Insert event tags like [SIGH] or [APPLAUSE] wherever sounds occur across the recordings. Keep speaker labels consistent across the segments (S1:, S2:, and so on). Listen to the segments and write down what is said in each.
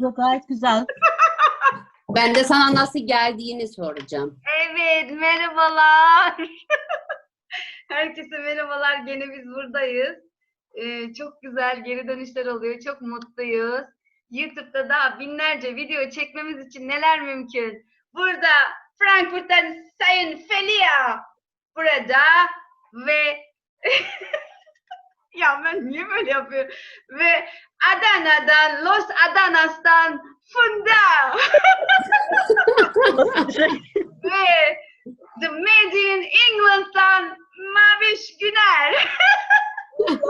S1: Yok gayet güzel. [LAUGHS]
S2: Ben de sana nasıl geldiğini soracağım.
S3: Evet, merhabalar. [LAUGHS] Herkese merhabalar. Gene biz buradayız. Ee, çok güzel geri dönüşler oluyor. Çok mutluyuz. YouTube'da daha binlerce video çekmemiz için neler mümkün? Burada Frankfurt'tan Sayın Felia burada ve [LAUGHS] ya ben niye böyle yapıyorum? Ve Adana'dan, Los Adanas'tan Funda [LAUGHS] ve The Made in England'dan Maviş Güner [LAUGHS]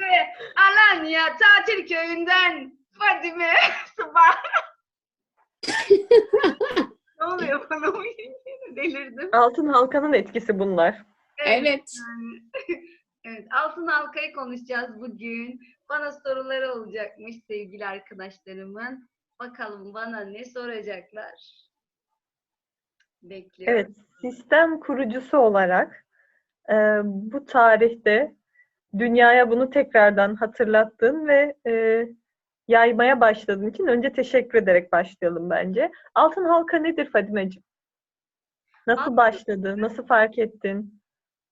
S3: ve Alanya Tatil Köyü'nden Fadime Sabah. ne oluyor bana? Delirdim.
S4: Altın halkanın etkisi bunlar.
S2: Evet. [LAUGHS]
S3: Evet, altın halkayı konuşacağız bugün. Bana soruları olacakmış sevgili arkadaşlarımın. Bakalım bana ne soracaklar. Bekliyorum.
S4: Evet, sistem kurucusu olarak e, bu tarihte dünyaya bunu tekrardan hatırlattığın ve e, yaymaya başladığın için önce teşekkür ederek başlayalım bence. Altın halka nedir Fadimeciğim? Nasıl
S3: Altın-
S4: başladı? Nasıl fark ettin?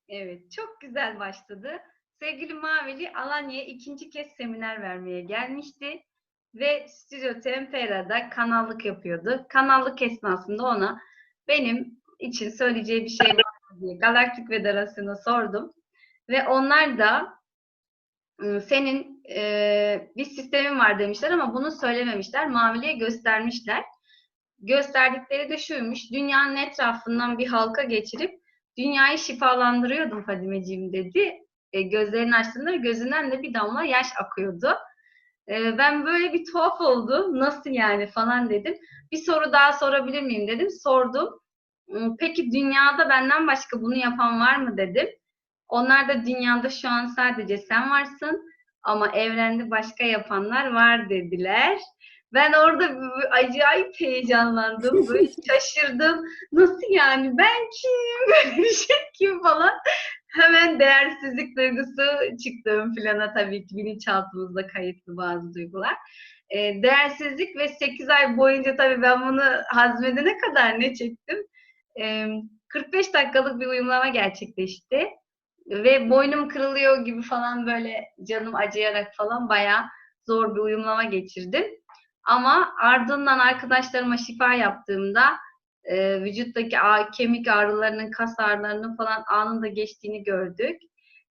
S3: Evet, çok güzel başladı. Sevgili Mavili Alanya'ya ikinci kez seminer vermeye gelmişti ve Stüdyo Tempera'da kanallık yapıyordu. Kanallık esnasında ona benim için söyleyeceği bir şey var diye Galaktik Federasyon'a sordum. Ve onlar da "Iı, senin e, bir sistemin var demişler ama bunu söylememişler. Mavili'ye göstermişler. Gösterdikleri de şuymuş. Dünyanın etrafından bir halka geçirip dünyayı şifalandırıyordum Fadimeciğim dedi. E, gözlerini açtığında gözünden de bir damla yaş akıyordu. E, ben böyle bir tuhaf oldum. Nasıl yani falan dedim. Bir soru daha sorabilir miyim dedim. Sordum. "Hmm, Peki dünyada benden başka bunu yapan var mı dedim. Onlar da dünyada şu an sadece sen varsın ama evrende başka yapanlar var dediler. Ben orada acayip heyecanlandım. [LAUGHS] Böyle şaşırdım. Nasıl yani? Ben kim? [LAUGHS] Bir şey kim falan. Hemen değersizlik duygusu çıktı ön plana tabii ki bilinçaltımızda kayıtlı bazı duygular. Ee, değersizlik ve 8 ay boyunca tabii ben bunu hazmedene kadar ne çektim? Ee, 45 dakikalık bir uyumlama gerçekleşti. Ve boynum kırılıyor gibi falan böyle canım acıyarak falan bayağı zor bir uyumlama geçirdim. Ama ardından arkadaşlarıma şifa yaptığımda e, vücuttaki ağ- kemik ağrılarının, kas ağrılarının falan anında geçtiğini gördük.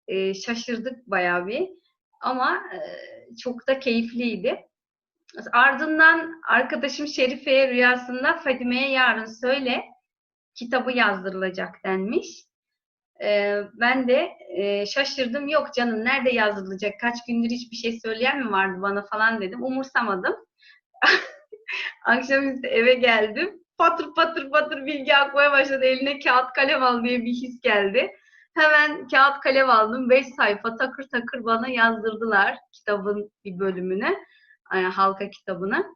S3: E, şaşırdık bayağı bir. Ama e, çok da keyifliydi. Ardından arkadaşım Şerife'ye rüyasında Fadime'ye yarın söyle kitabı yazdırılacak denmiş. E, ben de e, şaşırdım. Yok canım nerede yazdırılacak? Kaç gündür hiçbir şey söyleyen mi vardı bana falan dedim. Umursamadım. [LAUGHS] Akşamüstü eve geldim. Patır patır patır bilgi akmaya başladı. Eline kağıt kalem al diye bir his geldi. Hemen kağıt kalem aldım. 5 sayfa takır takır bana yazdırdılar kitabın bir bölümünü. Yani halka kitabını.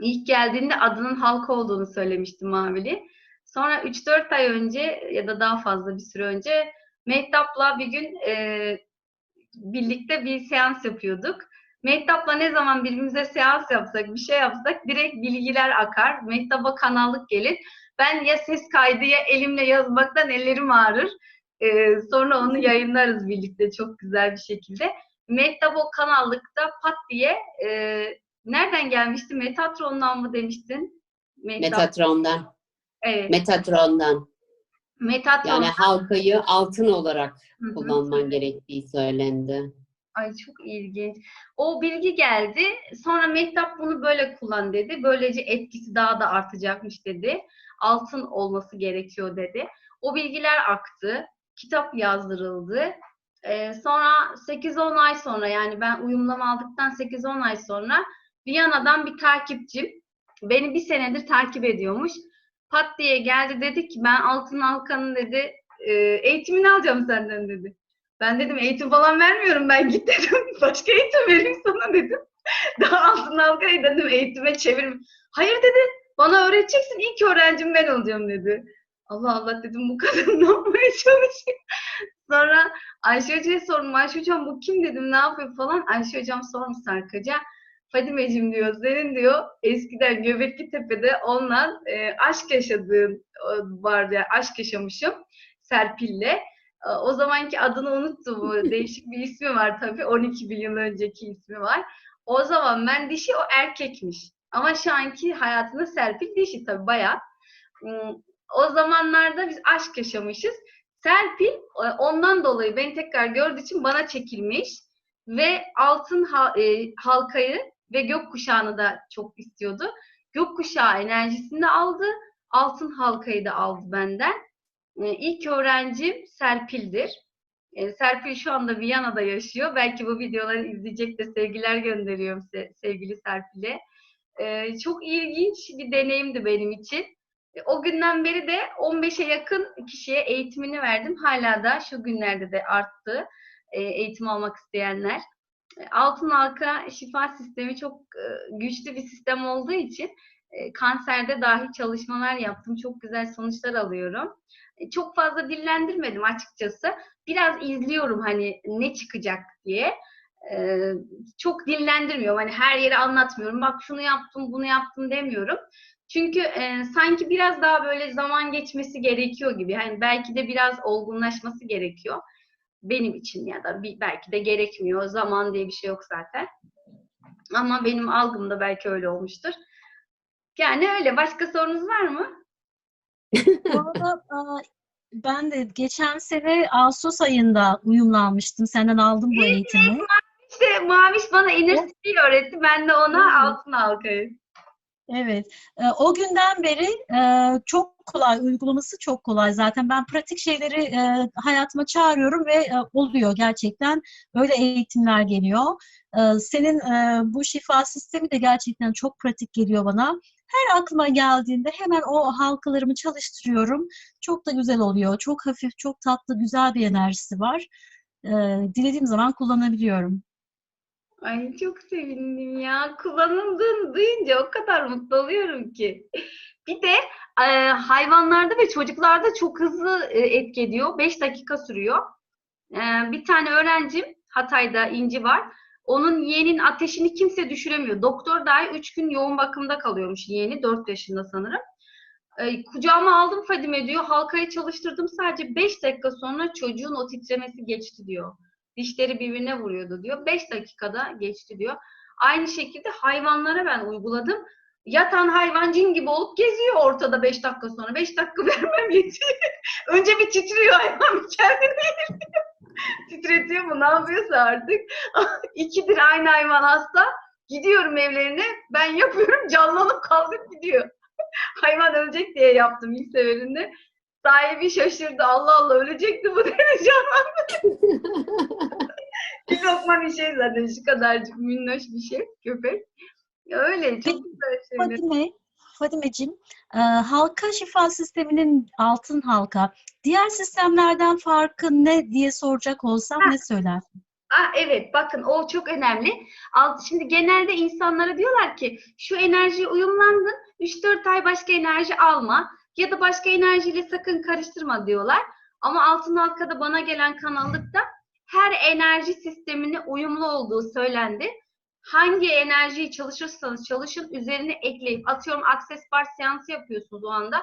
S3: İlk geldiğinde adının halka olduğunu söylemişti Mavili. Sonra 3-4 ay önce ya da daha fazla bir süre önce Mehtap'la bir gün e, birlikte bir seans yapıyorduk. Mehtap'la ne zaman birbirimize seans yapsak, bir şey yapsak direkt bilgiler akar. Mehtap'a kanallık gelir. Ben ya ses kaydı ya elimle yazmaktan ellerim ağrır. Ee, sonra onu yayınlarız birlikte çok güzel bir şekilde. Mehtap o kanallıkta pat diye e, nereden gelmişti? Metatron'dan mı demiştin? Mehtap.
S2: Metatron'dan.
S3: evet.
S2: Metatron'dan.
S3: Metatron.
S2: Yani halkayı altın olarak kullanman gerektiği söylendi.
S3: Ay çok ilginç. O bilgi geldi. Sonra Mehtap bunu böyle kullan dedi. Böylece etkisi daha da artacakmış dedi. Altın olması gerekiyor dedi. O bilgiler aktı. Kitap yazdırıldı. Ee, sonra 8-10 ay sonra yani ben uyumlama aldıktan 8-10 ay sonra Viyana'dan bir takipçim beni bir senedir takip ediyormuş. Pat diye geldi dedi ki ben Altın Halka'nın dedi e, eğitimini alacağım senden dedi. Ben dedim eğitim falan vermiyorum ben git dedim. [LAUGHS] Başka eğitim vereyim sana dedim. [LAUGHS] Daha altın halkayı dedim eğitime çevirim. Hayır dedi bana öğreteceksin ilk öğrencim ben olacağım dedi. Allah Allah dedim bu kadın [LAUGHS] ne yapmaya çalışıyor. Sonra Ayşe Hoca'ya sordum. Ayşe Hocam bu kim dedim ne yapıyor falan. Ayşe Hocam sormuş Sarkaç'a. Fadimeciğim diyor senin diyor eskiden Göbekli Tepe'de onunla e, aşk yaşadığın e, vardı. Yani aşk yaşamışım Serpil'le. E, o zamanki adını unuttum. Bu [LAUGHS] Değişik bir ismi var tabii. 12 bin yıl önceki ismi var. O zaman ben dişi o erkekmiş. Ama şu anki hayatında Serpil dişi tabii bayağı. Hmm, O zamanlarda biz aşk yaşamışız. Serpil e, ondan dolayı beni tekrar gördüğü için bana çekilmiş ve altın e, halkayı ve gökkuşağını da çok istiyordu. Gökkuşağı enerjisini de aldı, altın halkayı da aldı benden. E, İlk öğrencim Serpil'dir. E, Serpil şu anda Viyana'da yaşıyor. Belki bu videoları izleyecek de sevgiler gönderiyorum se- sevgili Serpil'e. E, çok ilginç bir deneyimdi benim için. O günden beri de 15'e yakın kişiye eğitimini verdim. Hala da şu günlerde de arttı e, eğitim almak isteyenler. Altın halka şifa sistemi çok e, güçlü bir sistem olduğu için e, kanserde dahi çalışmalar yaptım. Çok güzel sonuçlar alıyorum. Çok fazla dillendirmedim açıkçası. Biraz izliyorum hani ne çıkacak diye. E, Çok dillendirmiyorum. Hani her yeri anlatmıyorum. Bak şunu yaptım, bunu yaptım demiyorum. Çünkü e, sanki biraz daha böyle zaman geçmesi gerekiyor gibi. Hani belki de biraz olgunlaşması gerekiyor. Benim için ya da bir, belki de gerekmiyor. Zaman diye bir şey yok zaten. Ama benim algımda belki öyle olmuştur. Yani öyle. Başka sorunuz var mı?
S1: Bu arada aa, ben de geçen sene Ağustos ayında uyumlanmıştım. Senden aldım bu eğitimi.
S3: İşte Maviş bana City öğretti. Ben de ona altın halkayı.
S1: Evet. Ee, O günden beri e, çok kolay, uygulaması çok kolay zaten. Ben pratik şeyleri e, hayatıma çağırıyorum ve e, oluyor gerçekten. Böyle eğitimler geliyor. Ee, Senin e, bu şifa sistemi de gerçekten çok pratik geliyor bana. Her aklıma geldiğinde hemen o halkalarımı çalıştırıyorum. Çok da güzel oluyor. Çok hafif, çok tatlı, güzel bir enerjisi var. Ee, Dilediğim zaman kullanabiliyorum.
S3: Ay çok sevindim ya. Kullanıldığını duyunca o kadar mutlu oluyorum ki. Bir de e, hayvanlarda ve çocuklarda çok hızlı e, etki ediyor. 5 dakika sürüyor. E, bir tane öğrencim Hatay'da İnci var. Onun yeğenin ateşini kimse düşüremiyor. Doktor dahi 3 gün yoğun bakımda kalıyormuş yeğeni. 4 yaşında sanırım. E, kucağıma aldım Fadime diyor. Halkayı çalıştırdım. Sadece 5 dakika sonra çocuğun o titremesi geçti diyor. Dişleri birbirine vuruyordu diyor. 5 dakikada geçti diyor. Aynı şekilde hayvanlara ben uyguladım. Yatan hayvan cin gibi olup geziyor ortada 5 dakika sonra. 5 dakika [LAUGHS] vermem yetiyor. Önce bir titriyor hayvan bir kendini [LAUGHS] titretiyor mu ne yapıyorsa artık. [LAUGHS] İkidir aynı hayvan hasta. Gidiyorum evlerine ben yapıyorum [LAUGHS] canlanıp kalkıp gidiyor. hayvan ölecek diye yaptım ilk seferinde. Sahibi şaşırdı. Allah Allah ölecekti bu derece bir lokma bir şey zaten şu kadarcık minnoş bir şey köpek. Öyle çok güzel şeyler.
S1: Fadime, Fadimeciğim, e, halka şifa sisteminin altın halka, diğer sistemlerden farkı ne diye soracak olsam ne söylersin?
S3: Aa, evet bakın o çok önemli. Şimdi genelde insanlara diyorlar ki şu enerjiye uyumlandın 3-4 ay başka enerji alma ya da başka enerjiyle sakın karıştırma diyorlar. Ama altın halkada bana gelen kanallıkta her enerji sistemine uyumlu olduğu söylendi. Hangi enerjiyi çalışırsanız çalışın üzerine ekleyip atıyorum akses bar seansı yapıyorsunuz o anda.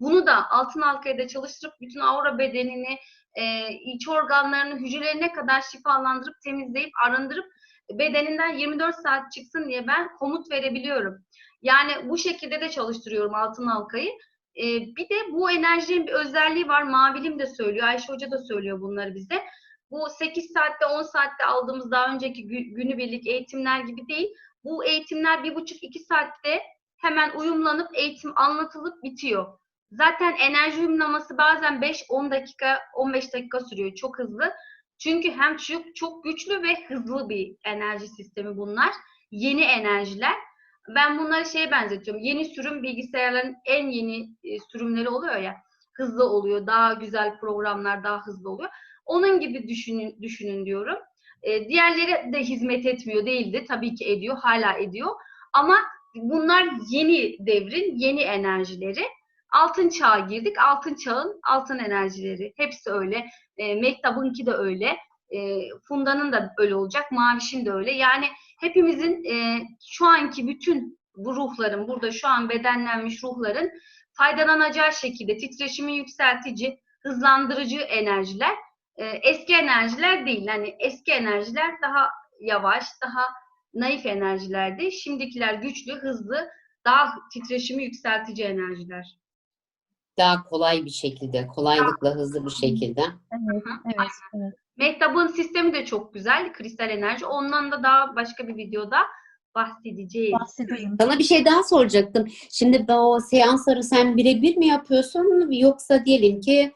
S3: Bunu da altın halkayı da çalıştırıp bütün aura bedenini, e, iç organlarını, hücrelerine kadar şifalandırıp, temizleyip, arındırıp bedeninden 24 saat çıksın diye ben komut verebiliyorum. Yani bu şekilde de çalıştırıyorum altın halkayı. E, bir de bu enerjinin bir özelliği var. Mavilim de söylüyor, Ayşe Hoca da söylüyor bunları bize. Bu 8 saatte 10 saatte aldığımız daha önceki gü- günübirlik eğitimler gibi değil. Bu eğitimler 1,5-2 saatte hemen uyumlanıp eğitim anlatılıp bitiyor. Zaten enerji uyumlaması bazen 5-10 dakika, 15 dakika sürüyor. Çok hızlı. Çünkü hem çok, çok güçlü ve hızlı bir enerji sistemi bunlar. Yeni enerjiler. Ben bunları şeye benzetiyorum. Yeni sürüm bilgisayarların en yeni e, sürümleri oluyor ya. Hızlı oluyor. Daha güzel programlar daha hızlı oluyor. Onun gibi düşünün, düşünün diyorum. E, diğerleri de hizmet etmiyor değildi. Tabii ki ediyor. Hala ediyor. Ama bunlar yeni devrin, yeni enerjileri. altın çağa girdik. Altın çağın altın enerjileri. Hepsi öyle. E, Mehtap'ınki de öyle. E, Funda'nın da öyle olacak. Maviş'in de öyle. Yani hepimizin e, şu anki bütün bu ruhların, burada şu an bedenlenmiş ruhların faydalanacağı şekilde titreşimi yükseltici, hızlandırıcı enerjiler. E, eski enerjiler değil. Hani eski enerjiler daha yavaş, daha naif enerjilerdi. Şimdikiler güçlü, hızlı, daha titreşimi yükseltici enerjiler.
S2: Daha kolay bir şekilde, kolaylıkla hızlı bir şekilde.
S1: Evet, evet, evet.
S3: Mehtap'ın sistemi de çok güzel. Kristal enerji. Ondan da daha başka bir videoda bahsedeceğiz.
S1: Bahsedeyim.
S2: Sana bir şey daha soracaktım. Şimdi o seansları sen birebir mi yapıyorsun yoksa diyelim ki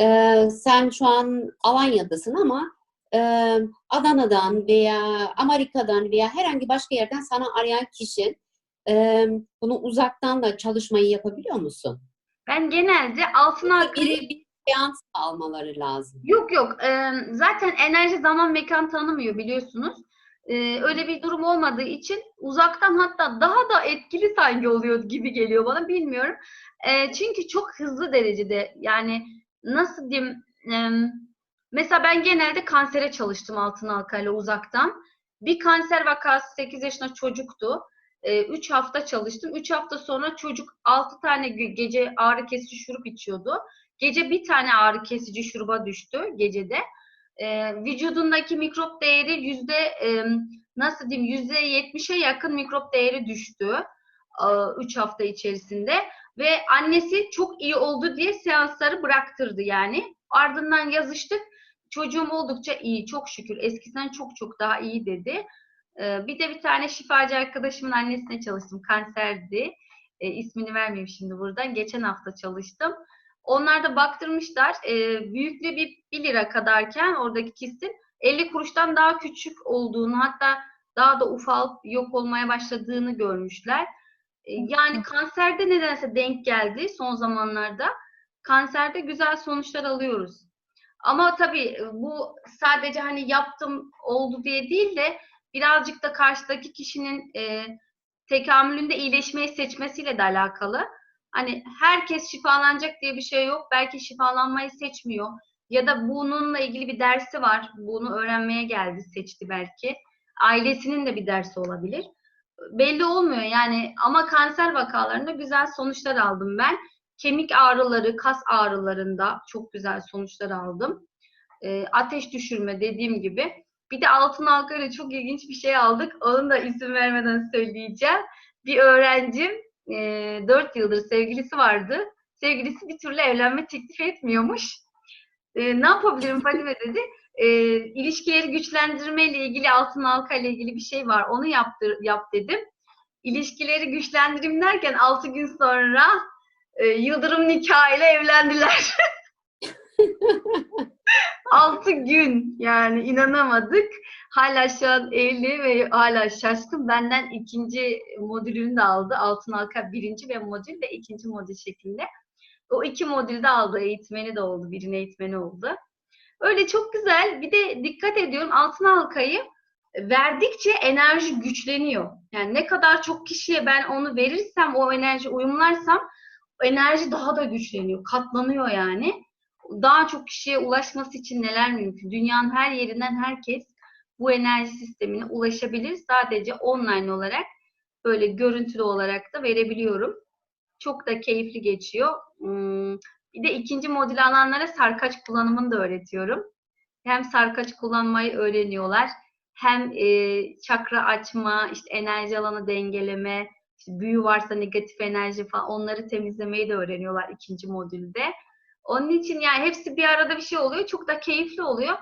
S2: e, sen şu an Alanya'dasın ama e, Adana'dan veya Amerika'dan veya herhangi başka yerden sana arayan kişi e, bunu uzaktan da çalışmayı yapabiliyor musun?
S3: Ben genelde altın halkayı
S2: Birebir seans almaları lazım.
S3: Yok yok. Ee, zaten enerji zaman mekan tanımıyor biliyorsunuz. Ee, öyle bir durum olmadığı için uzaktan hatta daha da etkili sanki oluyor gibi geliyor bana bilmiyorum. Ee, çünkü çok hızlı derecede yani nasıl diyeyim em, mesela ben genelde kansere çalıştım altın halkayla uzaktan. Bir kanser vakası 8 yaşında çocuktu. 3 hafta çalıştım. 3 hafta sonra çocuk 6 tane ge- gece ağrı kesici şurup içiyordu. Gece bir tane ağrı kesici şuruba düştü gecede. Ee, vücudundaki mikrop değeri yüzde e, nasıl diyeyim yüzde yetmişe yakın mikrop değeri düştü 3 hafta içerisinde ve annesi çok iyi oldu diye seansları bıraktırdı yani. Ardından yazıştık. Çocuğum oldukça iyi çok şükür eskisinden çok çok daha iyi dedi. Ee, bir de bir tane şifacı arkadaşımın annesine çalıştım kanserdi. Ee, ismini vermeyeyim şimdi buradan. Geçen hafta çalıştım. Onlar da baktırmışlar. E, büyüklüğü bir 1 lira kadarken oradaki kistin 50 kuruştan daha küçük olduğunu hatta daha da ufalıp yok olmaya başladığını görmüşler. E, yani kanserde nedense denk geldi son zamanlarda. Kanserde güzel sonuçlar alıyoruz. Ama tabii bu sadece hani yaptım oldu diye değil de birazcık da karşıdaki kişinin e, tekamülünde iyileşmeyi seçmesiyle de alakalı. Hani herkes şifalanacak diye bir şey yok. Belki şifalanmayı seçmiyor. Ya da bununla ilgili bir dersi var. Bunu öğrenmeye geldi, seçti belki. Ailesinin de bir dersi olabilir. Belli olmuyor yani ama kanser vakalarında güzel sonuçlar aldım ben. Kemik ağrıları, kas ağrılarında çok güzel sonuçlar aldım. E, ateş düşürme dediğim gibi. Bir de altın halkayla çok ilginç bir şey aldık. Onun da isim vermeden söyleyeceğim. Bir öğrencim e, 4 yıldır sevgilisi vardı. Sevgilisi bir türlü evlenme teklif etmiyormuş. E, ne yapabilirim Fadime dedi. E, ilişkileri güçlendirme ile ilgili altın halka ile ilgili bir şey var. Onu yaptır, yap dedim. İlişkileri güçlendirim derken 6 gün sonra e, Yıldırım nikahıyla evlendiler. [LAUGHS] 6 gün yani inanamadık. Hala şu an evli ve hala şaşkın. Benden ikinci modülünü de aldı. Altın halka birinci ve modül ve ikinci modül şeklinde. O iki modülde aldı. Eğitmeni de oldu. Birinin eğitmeni oldu. Öyle çok güzel. Bir de dikkat ediyorum altın halkayı verdikçe enerji güçleniyor. Yani ne kadar çok kişiye ben onu verirsem, o enerji uyumlarsam enerji daha da güçleniyor. Katlanıyor yani. Daha çok kişiye ulaşması için neler mümkün? Dünyanın her yerinden herkes bu enerji sistemine ulaşabilir. Sadece online olarak böyle görüntülü olarak da verebiliyorum. Çok da keyifli geçiyor. Bir de ikinci modül alanlara sarkaç kullanımını da öğretiyorum. Hem sarkaç kullanmayı öğreniyorlar. Hem e, çakra açma, işte enerji alanı dengeleme, işte büyü varsa negatif enerji falan onları temizlemeyi de öğreniyorlar ikinci modülde. Onun için yani hepsi bir arada bir şey oluyor. Çok da keyifli oluyor.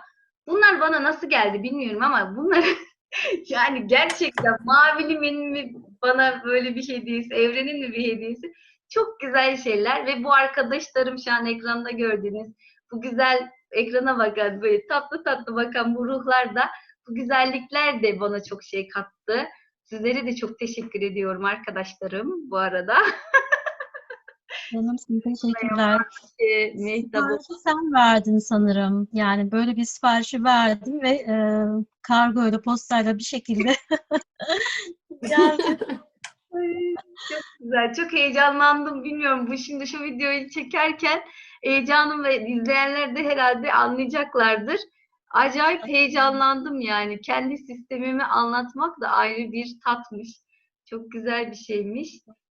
S3: Bunlar bana nasıl geldi bilmiyorum ama bunları [LAUGHS] yani gerçekten Mavilimin mi bana böyle bir hediyesi, evrenin mi bir hediyesi? Çok güzel şeyler ve bu arkadaşlarım şu an ekranda gördüğünüz bu güzel ekrana bakan böyle tatlı tatlı bakan bu ruhlar da bu güzellikler de bana çok şey kattı. Sizlere de çok teşekkür ediyorum arkadaşlarım bu arada.
S1: Canım teşekkürler.
S3: Ee, Mehtap'ı
S1: Siparişi sen verdin sanırım. Yani böyle bir siparişi verdim ve e, kargo ile postayla bir şekilde [LAUGHS] [LAUGHS] geldi.
S3: Çok güzel. Çok heyecanlandım. Bilmiyorum bu şimdi şu videoyu çekerken heyecanım ve izleyenler de herhalde anlayacaklardır. Acayip heyecanlandım yani. Kendi sistemimi anlatmak da ayrı bir tatmış. Çok güzel bir şeymiş.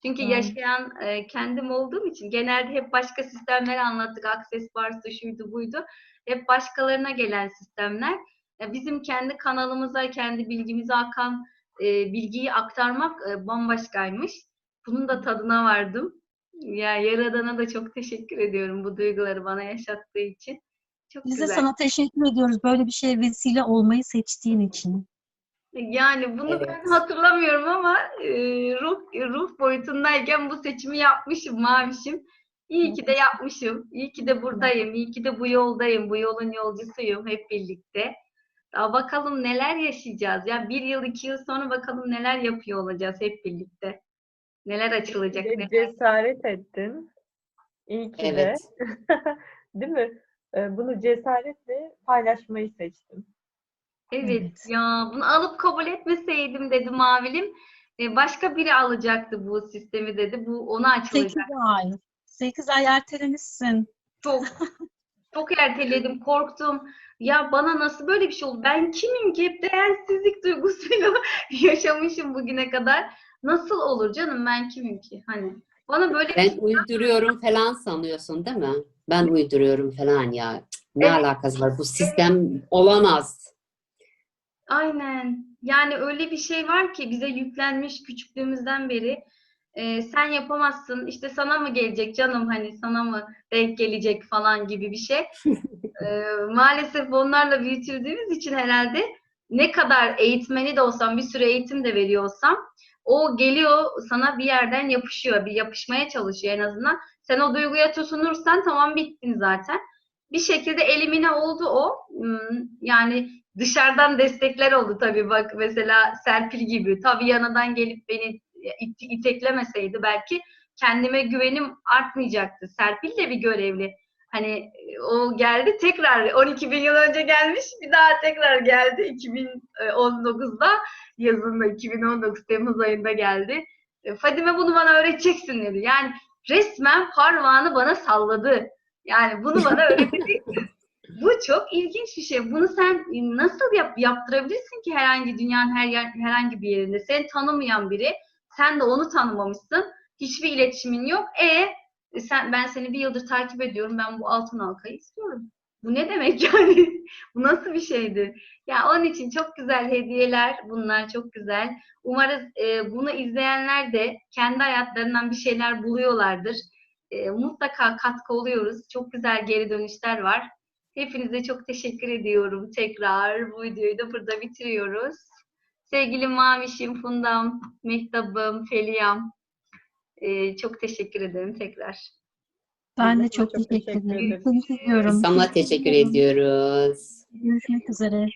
S3: Çünkü yaşayan e, kendim olduğum için genelde hep başka sistemleri anlattık. Access varsa şuydu buydu. Hep başkalarına gelen sistemler. Ya bizim kendi kanalımıza, kendi bilgimize akan e, bilgiyi aktarmak e, bambaşkaymış. Bunun da tadına vardım. Ya Yaradan'a da çok teşekkür ediyorum bu duyguları bana yaşattığı için. Çok
S1: Biz de
S3: güzel.
S1: sana teşekkür ediyoruz böyle bir şeye vesile olmayı seçtiğin için.
S3: Yani bunu
S2: Evet.
S3: ben hatırlamıyorum ama e, ruh ruh boyutundayken bu seçimi yapmışım Mavişim. İyi ki de yapmışım. İyi ki de buradayım. İyi ki de bu yoldayım. Bu yolun yolcusuyum hep birlikte. Daha bakalım neler yaşayacağız. Ya bir yıl, iki yıl sonra bakalım neler yapıyor olacağız hep birlikte. Neler açılacak.
S4: De
S3: neler-
S4: cesaret ettin. İyi ki de.
S2: Evet. [LAUGHS]
S4: Değil mi? Ee, Bunu cesaretle paylaşmayı seçtin.
S3: Evet
S1: Evet.
S3: ya bunu alıp kabul etmeseydim dedi Mavilim. E, başka biri alacaktı bu sistemi dedi. Bu ona
S1: 8
S3: açılacak.
S1: ay. 8 ay ertelemişsin.
S3: Çok çok erteledim, korktum. Ya bana nasıl böyle bir şey oldu? Ben kimim ki hep değersizlik duygusuyla [LAUGHS] yaşamışım bugüne kadar. Nasıl olur canım ben kimim ki? Hani bana böyle bir
S2: Ben
S3: şey
S2: uyduruyorum falan sanıyorsun değil mi? Ben uyduruyorum falan ya. Ne
S3: Evet.
S2: alakası var? Bu sistem olamaz.
S3: Aynen. Yani öyle bir şey var ki bize yüklenmiş küçüklüğümüzden beri. Ee, sen yapamazsın. işte sana mı gelecek canım hani sana mı denk gelecek falan gibi bir şey. Ee, [LAUGHS] maalesef onlarla büyütüldüğümüz için herhalde ne kadar eğitmeni de olsam bir sürü eğitim de veriyor olsam o geliyor sana bir yerden yapışıyor. Bir yapışmaya çalışıyor en azından. Sen o duyguya tutunursan tamam bittin zaten. Bir şekilde elimine oldu o. Hmm, Yani dışarıdan destekler oldu tabii bak mesela Serpil gibi tabii yanından gelip beni it- iteklemeseydi belki kendime güvenim artmayacaktı. Serpil de bir görevli. Hani o geldi tekrar 12 bin yıl önce gelmiş bir daha tekrar geldi 2019'da yazında 2019 Temmuz ayında geldi. E, Fadime bunu bana öğreteceksin dedi. Yani resmen parmağını bana salladı. Yani bunu bana [LAUGHS] öğreteceksin. Bu çok ilginç bir şey. Bunu sen nasıl yap, yaptırabilirsin ki herhangi dünyanın her yer, herhangi bir yerinde? Seni tanımayan biri, sen de onu tanımamışsın. Hiçbir iletişimin yok. E sen ben seni bir yıldır takip ediyorum. Ben bu altın halkayı istiyorum. Bu ne demek yani? [LAUGHS] bu nasıl bir şeydir? Ya onun için çok güzel hediyeler bunlar çok güzel. Umarız e, bunu izleyenler de kendi hayatlarından bir şeyler buluyorlardır. E, mutlaka katkı oluyoruz. Çok güzel geri dönüşler var. Hepinize çok teşekkür ediyorum tekrar. Bu videoyu da burada bitiriyoruz. Sevgili Mavişim, Fundam, Mehtap'ım, Feliyam. E, çok teşekkür ederim tekrar.
S1: Ben de
S4: de
S1: çok
S4: çok
S1: teşekkür
S4: teşekkür
S1: ederim. Seni seviyorum.
S2: Sana teşekkür ediyoruz.
S1: Görüşmek üzere.